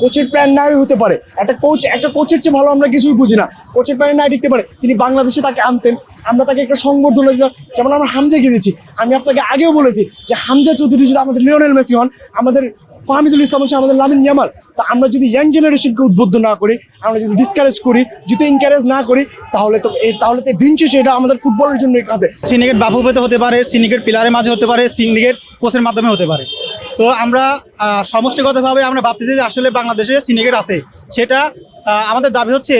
কোচের প্ল্যান নাই হতে পারে। একটা কোচ একটা কোচের চেয়ে ভালো আমরা কিছুই বুঝি না। কোচের প্ল্যান নাই দেখতে পারে। তিনি বাংলাদেশে তাকে আনতেন। আমরা তাকে একটা সংবর্ধনা দিতাম যেমন আমরা হামজাকে দিয়েছি আমি আপনাকে আগেও বলেছি যে হামজা চৌধুরী যদি আমাদের লিওনেল মেসি হন, আমাদের ফাহমিদুল ইসলাম হচ্ছে আমাদের লামিন ইয়ামাল। তা আমরা যদি ইয়াং জেনারেশনকে উদ্বুদ্ধ না করি, আমরা যদি ডিসকারেজ করি, যদি এনকারেজ না করি, তাহলে তো এই, তাহলে তো দিন শেষে এটা আমাদের ফুটবলের জন্য কাঁদে। সিন্ডিকেট বাফুফেতে হতে পারে সিন্ডিকেট পিলারের মাঝে হতে পারে সিন্ডিকেট কোচের মাধ্যমে হতে পারে। তো আমরা সমষ্টিগতভাবে আমরা ভাবতেছি যে আসলে বাংলাদেশে সিন্ডিকেট আছে। সেটা আমাদের দাবি হচ্ছে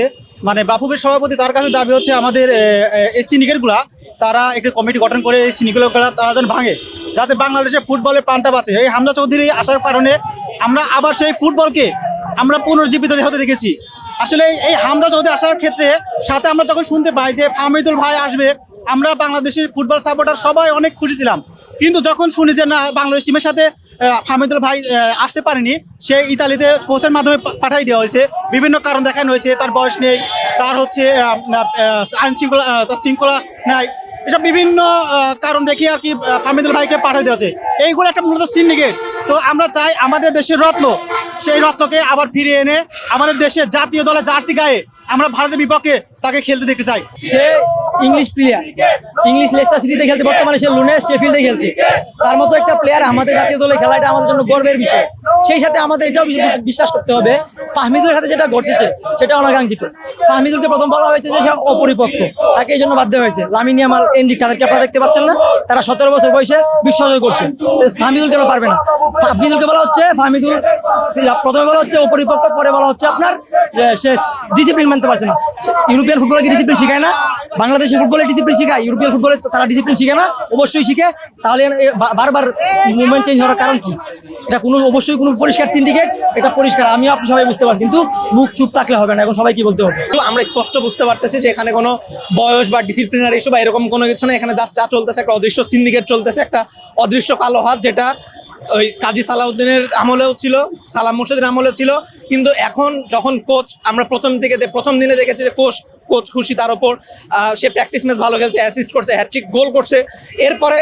মানে বাফুফের সভাপতি তার কাছে দাবি হচ্ছে আমাদের এই সিন্ডিকেটগুলা তারা একটি কমিটি গঠন করে এই সিন্ডিকেটগুলো তারা যেন ভাঙে, যাতে বাংলাদেশে ফুটবলের প্রাণটা বাঁচে। এই হামজা চৌধুরী আসার কারণে আমরা আবার সেই ফুটবলকে আমরা পুনর্জীবিত হতে দেখেছি। আসলে এই- হামজা চৌধুরী আসার ক্ষেত্রে সাথে আমরা যখন শুনতে পাই যে ফাহমিদুল ভাই আসবে, আমরা বাংলাদেশের ফুটবল সাপোর্টার সবাই অনেক খুশি ছিলাম। কিন্তু যখন শুনি যে না, বাংলাদেশ টিমের সাথে আহ, ফাহমিদুল ভাই আসতে পারেনি। সে ইতালিতে কোচের মাধ্যমে পাঠাই দেওয়া হয়েছে। বিভিন্ন কারণ দেখানো হয়েছে তার বয়স নেই তার হচ্ছে আইন শৃঙ্খলা শৃঙ্খলা নাই। এসব বিভিন্ন কারণ দেখি আর কি হামিদুল ভাইকে পাঠিয়ে দেওয়া হয়েছে। এইগুলো একটা মূলত সিন্ডিকেট তো আমরা চাই আমাদের দেশের রত্ন, সেই রত্নকে আবার ফিরে এনে আমাদের দেশের জাতীয় দলে জার্সি গায়ে আমরা ভারতের বিপক্ষে তাকে খেলতে দেখতে চাই। সে ইংলিশ প্লেয়ার ইংলিশ লেস্টার সিটিতে খেলতে বর্তমানে সে লুনে শেফিল্ডে খেলছে। তার মতো একটা প্লেয়ার আমাদের জাতীয় দলে খেলা এটা আমাদের জন্য গর্বের বিষয়। সেই সাথে আমাদের এটাও বিশ্বাস করতে হবে ফাহমিদুলের সাথে যেটা ঘটেছে, সেটা অনাকাঙ্ক্ষিত। ফাহমিদুলকে প্রথম বলা হয়েছে যে সে অপরিপক্ক। তাকে এই জন্য বাধ্য হয়েছে। লামিনী আমার এন্ডি তাদেরকে আপনারা দেখতে পাচ্ছেন না, তারা সতেরো বছর বয়সে বিশ্বজয় করছে। ফাহমিদুল কেন পারবে না? ফাহমিদুলকে বলা হচ্ছে, ফাহমিদুল প্রথমে বলা হচ্ছে অপরিপক্ক, পরে বলা হচ্ছে আপনার যে সে ডিসিপ্লিন মানতে পারছে না। ইউরোপিয়ান ফুটবলকে ডিসিপ্লিন শেখায় না? বাংলাদেশের ফুটবলে ডিসিপ্লিন শেখায়, ইউরোপিয়ান ফুটবলে তারা ডিসিপ্লিন শিখে না, অবশ্যই শিখে। তাহলে বারবার মুভমেন্ট চেঞ্জ হওয়ার কারণ কি? এটা কোনো, অবশ্যই কোনো পরিষ্কার সিন্ডিকেট এটা পরিষ্কার। আমিও আপনি সবাই বুঝতে পারছি, কিন্তু মুখ চুপ থাকলে হবে না, এখন সবাই কি বলতে হবে? আমরা স্পষ্ট বুঝতে পারতেছি যে এখানে কোনো বয়স বা ডিসিপ্লিনারি ইস্যু বা এরকম কোনো কিছু না এখানে জাস্ট যা চলতেছে, একটা অদৃশ্য সিন্ডিকেট চলতেছে, একটা অদৃশ্য কালো হাত যেটা ওই কাজী সালাউদ্দিনের আমলেও ছিল, সালাম মুর্শিদের আমলেও ছিল। কিন্তু এখন যখন কোচ আমরা প্রথম থেকে প্রথম দিনে দেখেছি যে কোচ কোচ খুশি তার ওপর সে প্র্যাকটিস ম্যাচ ভালো খেলছে অ্যাসিস্ট করছে হ্যাট্রিক গোল করছে। এরপরে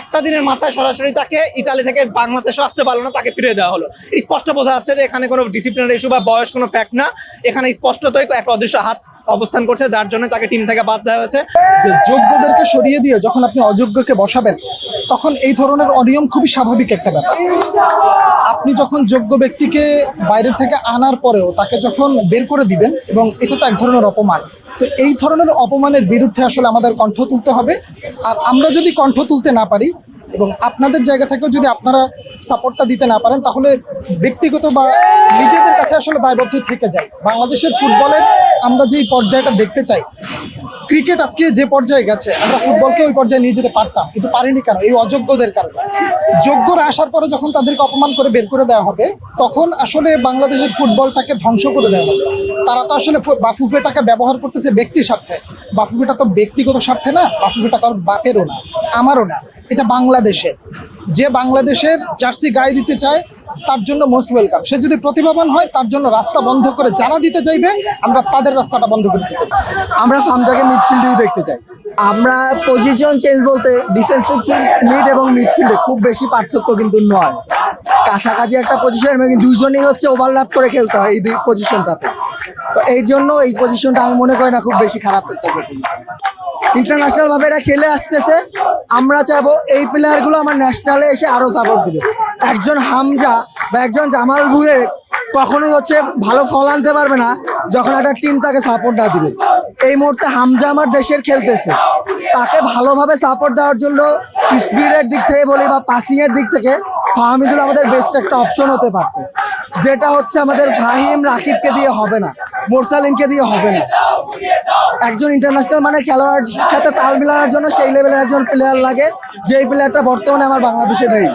একটা দিনের মাথায় সরাসরি তাকে ইতালি থেকে বাংলাদেশে আসতে পারল না, তাকে ফিরে দেওয়া হলো। স্পষ্ট বোঝা যাচ্ছে যে এখানে কোনো ডিসিপ্লিনারি ইস্যু বা বয়স কোনো ফ্যাক্ট না। এখানে স্পষ্টতই একটা অদৃশ্য হাত অবস্থান করছে, যার জন্য তাকে টিম থেকে বাদ দেওয়া হয়েছে। যে যোগ্যদেরকে সরিয়ে দিয়ে যখন আপনি অযোগ্যকে বসাবেন, তখন এই ধরনের অনিয়ম খুবই স্বাভাবিক একটা ব্যাপার। আপনি যখন যোগ্য ব্যক্তিকে বাইরের থেকে আনার পরেও তাকে যখন বের করে দিবেন, এবং এটা তো এক ধরনের অপমান। তো এই ধরনের অপমানের বিরুদ্ধে আসলে আমাদের কণ্ঠ তুলতে হবে। আর আমরা যদি কণ্ঠ তুলতে না পারি এবং আপনাদের জায়গা থেকেও যদি আপনারা সাপোর্টটা দিতে না পারেন, তাহলে ব্যক্তিগত বা নিজেদের কাছে আসলে দায়বদ্ধ থেকে যায়। বাংলাদেশের ফুটবলের আমরা যেই পর্যায়টা দেখতে চাই ক্রিকেট আজকে যে পর্যায়ে গেছে, আমরা ফুটবলকে ওই পর্যায়ে নিয়ে যেতে পারতাম, কিন্তু পারিনি কেন? এই অযোগ্যদের কারণে। যোগ্যরা আসার পরে যখন তাদেরকে অপমান করে বের করে দেওয়া হবে, তখন আসলে বাংলাদেশের ফুটবলটাকে ধ্বংস করে দেওয়া হবে। তারা তো আসলে বাফুফেটাকে ব্যবহার করতেছে ব্যক্তি স্বার্থে। বাফুফেটা তো ব্যক্তিগত স্বার্থে না, বাফুফেটা তার বাপেরও না, আমারও না। এটা বাংলাদেশের। যে বাংলাদেশের জার্সি গায়ে দিতে চায়, তার জন্য মোস্ট ওয়েলকাম সে যদি প্রতিভাবান হয়, তার জন্য রাস্তা বন্ধ করে যারা দিতে চাইবে, আমরা তাদের রাস্তাটা বন্ধ করে দিতে চাই। আমরা ফার্মজাকে মিডফিল্ডেই দেখতে চাই। আমরা পজিশন চেঞ্জ বলতে ডিফেন্সিভ ফিল্ড মিড এবং মিডফিল্ডে খুব বেশি পার্থক্য কিন্তু নয়। কাছাকাছি একটা পজিশন দুইজনেই হচ্ছে ওভারল্যাপ করে খেলতে হয় এই দুই পজিশনটাতে তো এই জন্য এই পজিশনটা আমি মনে করি না খুব বেশি খারাপ একটা ইন্টারন্যাশনাল ভাবে এটা খেলে আসতেছে, আমরা চাইব এই প্লেয়ারগুলো আমার ন্যাশনালে এসে আরও সাপোর্ট দিবে। একজন হামজা বা একজন জামাল ভুয়ে কখনোই হচ্ছে ভালো ফল আনতে পারবে না যখন একটা টিম তাকে সাপোর্ট না দিবে। এই মুহূর্তে হামজা আমার দেশের খেলতেছে। তাকে ভালোভাবে সাপোর্ট দেওয়ার জন্য স্পিডের দিক থেকে বলি বা পাসিং এর দিক থেকে, ফাহমিদুল আমাদের বেস্ট একটা অপশন হতে পারত। যেটা হচ্ছে আমাদের ফাহিম রাকিবকে দিয়ে হবে না, মোরসালিনকে দিয়ে হবে না। একজন ইন্টারন্যাশনাল মানে খেলোয়াড় সাথে তাল মিলানোর জন্য সেই লেভেলের একজন প্লেয়ার লাগে, যেই প্লেয়ারটা বর্তমানে আমার বাংলাদেশে নেই।